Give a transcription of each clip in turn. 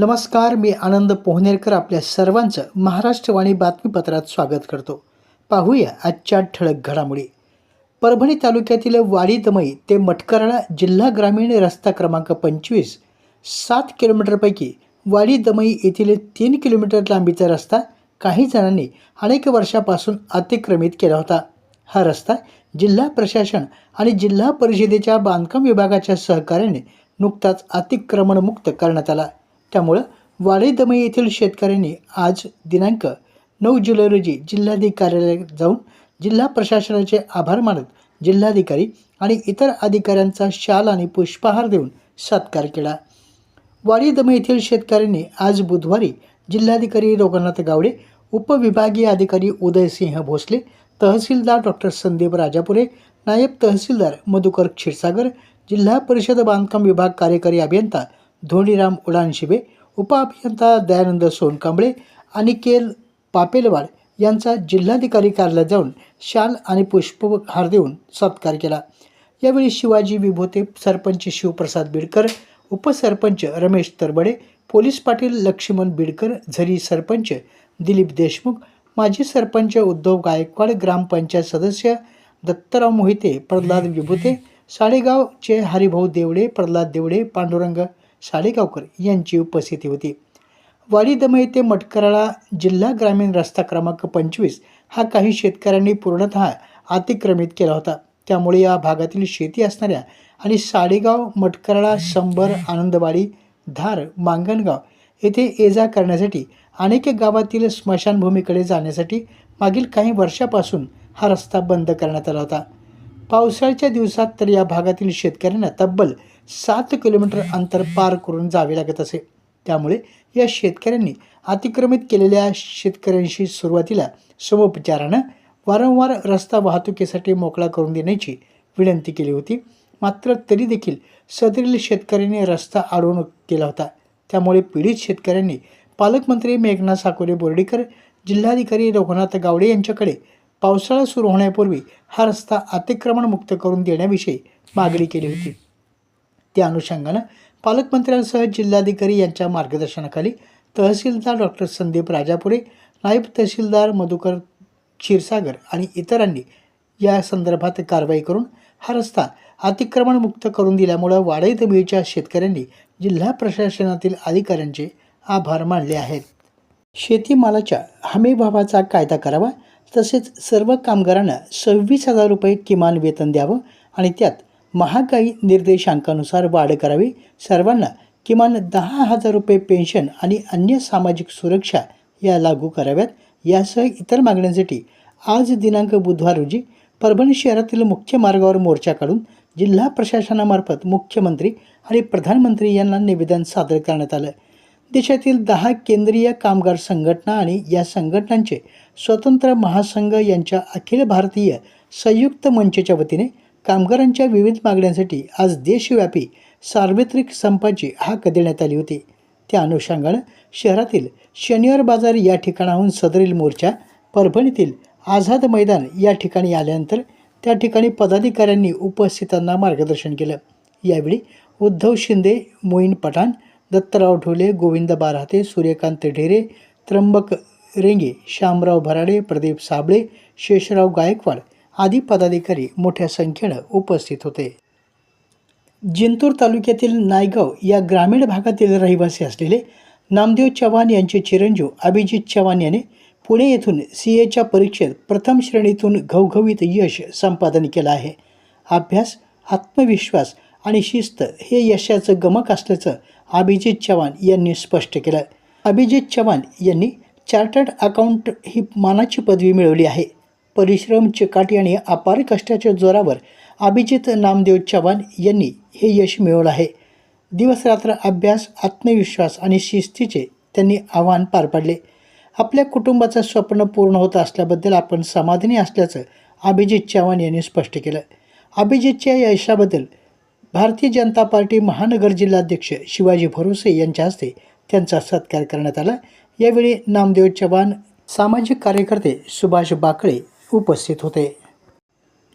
नमस्कार मी आनंद पोहनेरकर आपल्या सर्वांचं महाराष्ट्रवाणी बातमीपत्रात स्वागत करतो. पाहूया आजच्या ठळक घडामोडी. परभणी तालुक्यातील वाडी दमई ते मटकराळा जिल्हा ग्रामीण रस्ता क्रमांक पंचवीस सात किलोमीटरपैकी वाडी दमई येथील तीन किलोमीटर लांबीचा रस्ता काही जणांनी अनेक वर्षापासून अतिक्रमित केला होता. हा रस्ता जिल्हा प्रशासन आणि जिल्हा परिषदेच्या बांधकाम विभागाच्या सहकार्याने नुकताच अतिक्रमणमुक्त करण्यात आला. त्यामुळं वाडी दमई येथील शेतकऱ्यांनी आज दिनांक नऊ जुलै रोजी जिल्हाधिकारी कार्यालयात जाऊन जिल्हा प्रशासनाचे आभार मानत जिल्हाधिकारी आणि इतर अधिकाऱ्यांचा शाल आणि पुष्पहार देऊन सत्कार केला. वाडी येथील शेतकऱ्यांनी आज बुधवारी जिल्हाधिकारी लोकनाथ गावडे उपविभागीय अधिकारी उदयसिंह भोसले तहसीलदार डॉक्टर संदीप राजापुरे नायब तहसीलदार मधुकर क्षीरसागर जिल्हा परिषद बांधकाम विभाग कार्यकारी अभियंता धोणीराम उडानशिबे उपअभियंता दयानंद सोनकांबळे अनिकेल पापेलवाड यांचा जिल्हाधिकारी कार्यालयात जाऊन शाल आणि पुष्पहार देऊन सत्कार केला. यावेळी शिवाजी विभोते सरपंच शिवप्रसाद बिडकर उपसरपंच रमेश तरबडे पोलीस पाटील लक्ष्मण बिडकर झरी सरपंच दिलीप देशमुख माजी सरपंच उद्धव गायकवाड ग्रामपंचायत सदस्य दत्तराव मोहिते प्रल्हाद विभूते साडेगावचे हरिभाऊ देवडे प्रल्हाद देवडे पांडुरंग साडेगावकर यांची उपस्थिती होती. वाडी दमय ते मटकराळा जिल्हा ग्रामीण रस्ता क्रमांक पंचवीस हा काही शेतकऱ्यांनी पूर्णतः अतिक्रमित केला होता. त्यामुळे या भागातील शेती असणाऱ्या आणि साडेगाव मटकराळा शंभर आनंदवाडी धार मांगणगाव येथे ये जा करण्यासाठी अनेक गावातील स्मशानभूमीकडे जाण्यासाठी मागील काही वर्षापासून हा रस्ता बंद करण्यात आला होता. पावसाळ्याच्या दिवसात तर या भागातील शेतकऱ्यांना तब्बल सात किलोमीटर अंतर पार करून जावे लागत असे. त्यामुळे या शेतकऱ्यांनी अतिक्रमित केलेल्या शेतकऱ्यांशी सुरुवातीला समोपचारानं वारंवार रस्ता वाहतुकीसाठी मोकळा करून देण्याची विनंती केली होती. मात्र तरी देखील सदरील शेतकऱ्यांनी रस्ता आढळून केला होता. त्यामुळे पीडित शेतकऱ्यांनी पालकमंत्री मेघना साकोरे बोर्डीकर जिल्हाधिकारी रघुनाथ गावडे यांच्याकडे पावसाळा सुरू होण्यापूर्वी हा रस्ता अतिक्रमणमुक्त करून देण्याविषयी मागणी केली होती. त्या अनुषंगानं पालकमंत्र्यांसह जिल्हाधिकारी यांच्या मार्गदर्शनाखाली तहसीलदार डॉक्टर संदीप राजापुरे नायब तहसीलदार मधुकर क्षीरसागर आणि इतरांनी या संदर्भात कारवाई करून हा रस्ता अतिक्रमणमुक्त करून दिल्यामुळं वाडई दबीच्या शेतकऱ्यांनी जिल्हा प्रशासनातील अधिकाऱ्यांचे आभार मानले आहेत. शेतीमालाच्या हमीभावाचा कायदा करावा तसेच सर्व कामगारांना सव्वीस हजार रुपये किमान वेतन द्यावं आणि त्यात महागाई निर्देशांकानुसार वाढ करावी. सर्वांना किमान दहा हजार रुपये पेन्शन आणि अन्य सामाजिक सुरक्षा या लागू कराव्यात. यासह इतर मागण्यांसाठी आज दिनांक बुधवार रोजी परभणी शहरातील मुख्य मार्गावर मोर्चा काढून जिल्हा प्रशासनामार्फत मुख्यमंत्री आणि प्रधानमंत्री यांना निवेदन सादर करण्यात आलं. देशातील दहा केंद्रीय कामगार संघटना आणि या संघटनांचे स्वतंत्र महासंघ यांच्या अखिल भारतीय संयुक्त मंचच्या वतीने कामगारांच्या विविध मागण्यांसाठी आज देशव्यापी सार्वत्रिक संपाची हाक देण्यात आली होती. त्या अनुषंगानं शहरातील शनिवार बाजार या ठिकाणाहून सदरील मोर्चा परभणीतील आझाद मैदान या ठिकाणी आल्यानंतर त्या ठिकाणी पदाधिकाऱ्यांनी उपस्थितांना मार्गदर्शन केलं. यावेळी उद्धव शिंदे मोईन पठाण दत्तराव ढोले गोविंद बारहाते सूर्यकांत ढेरे त्र्यंबक रेंगे श्यामराव भराडे प्रदीप साबळे शेषराव गायकवाड आदी पदाधिकारी मोठ्या संख्येनं उपस्थित होते. जिंतूर तालुक्यातील नायगाव या ग्रामीण भागातील रहिवासी असलेले नामदेव चव्हाण यांचे चिरंजीव अभिजित चव्हाण याने पुणे येथून सी एच्या परीक्षेत प्रथम श्रेणीतून घवघवीत यश संपादन केलं आहे. अभ्यास आत्मविश्वास आणि शिस्त हे यशाचं गमक असल्याचं अभिजित चव्हाण यांनी स्पष्ट केलं. अभिजित चव्हाण यांनी चार्टर्ड अकाउंट ही मानाची पदवी मिळवली आहे. परिश्रम चिकाटी आणि अपार कष्टाच्या जोरावर अभिजित नामदेव चव्हाण यांनी हे यश मिळवलं आहे. दिवसरात्र अभ्यास आत्मविश्वास आणि शिस्तीचे त्यांनी आव्हान पार पाडले. आपल्या कुटुंबाचं स्वप्न पूर्ण होत असल्याबद्दल आपण समाधानी असल्याचं अभिजित चव्हाण यांनी स्पष्ट केलं. अभिजितच्या या यशाबद्दल भारतीय जनता पार्टी महानगर जिल्हाध्यक्ष शिवाजी भरोसे यांच्या हस्ते त्यांचा सत्कार करण्यात आला. यावेळी नामदेव चव्हाण सामाजिक कार्यकर्ते सुभाष बाकळे उपस्थित होते.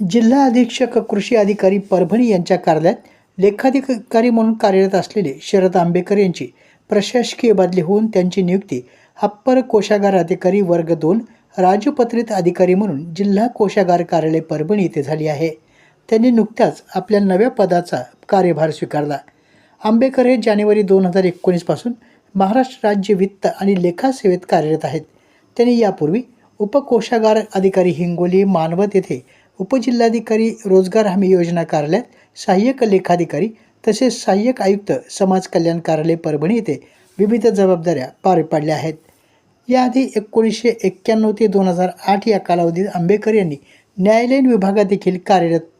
जिल्हा अधीक्षक कृषी अधिकारी परभणी यांच्या कार्यालयात लेखाधिकारी म्हणून कार्यरत असलेले शरद आंबेकर यांची प्रशासकीय बदली होऊन त्यांची नियुक्ती अप्पर कोशागार अधिकारी वर्ग दोन राजपत्रित अधिकारी म्हणून जिल्हा कोशागार कार्यालय परभणी येथे झाली आहे. त्यांनी नुकत्याच आपल्या नव्या पदाचा कार्यभार स्वीकारला. आंबेकर हे जानेवारी दोन हजार एकोणीसपासून महाराष्ट्र राज्य वित्त आणि लेखा सेवेत कार्यरत आहेत. त्यांनी यापूर्वी उपकोषागार अधिकारी हिंगोली मानवत येथे उपजिल्हाधिकारी रोजगार हमी योजना कार्यालयात सहाय्यक लेखाधिकारी तसेच सहाय्यक आयुक्त समाज कल्याण कार्यालय परभणी येथे विविध जबाबदाऱ्या पार पाडल्या आहेत. याआधी एकोणीसशे एक्क्याण्णव ते दोन हजार आठ या कालावधीत आंबेकर यांनी न्यायालयीन विभागात देखील कार्यरत